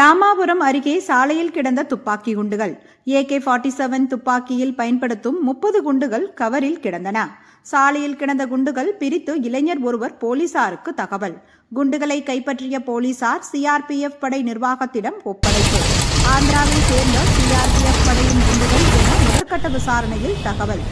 ராமாபுரம் அருகே சாலையில் கிடந்த துப்பாக்கி குண்டுகள். ஏகே ஃபார்ட்டி செவன் துப்பாக்கியில் பயன்படுத்தும் முப்பது குண்டுகள் கவரில் கிடந்தன. சாலையில் கிடந்த குண்டுகள் பிரித்து இளைஞர் ஒருவர் போலீசாருக்கு தகவல். குண்டுகளை கைப்பற்றிய போலீசார் சிஆர்பிஎஃப் படை நிர்வாகத்திடம் ஒப்படைப்பு. ஆந்திராவை சேர்ந்த சிஆர்பிஎஃப் படையின் குண்டுகள் என முதற்கட்ட விசாரணையில் தகவல்.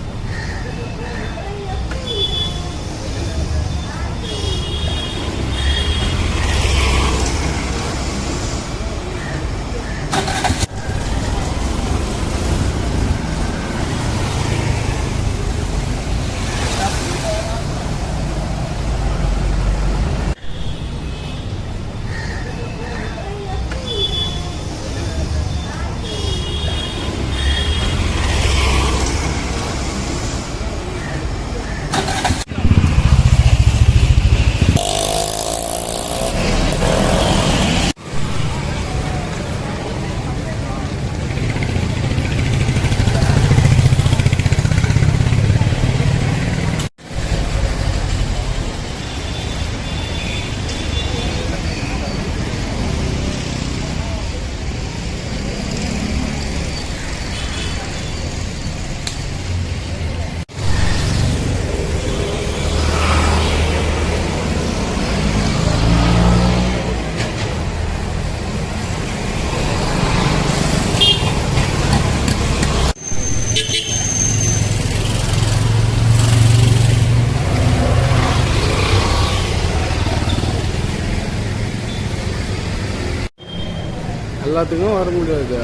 எல்லாத்துக்கும் வர முடியாது.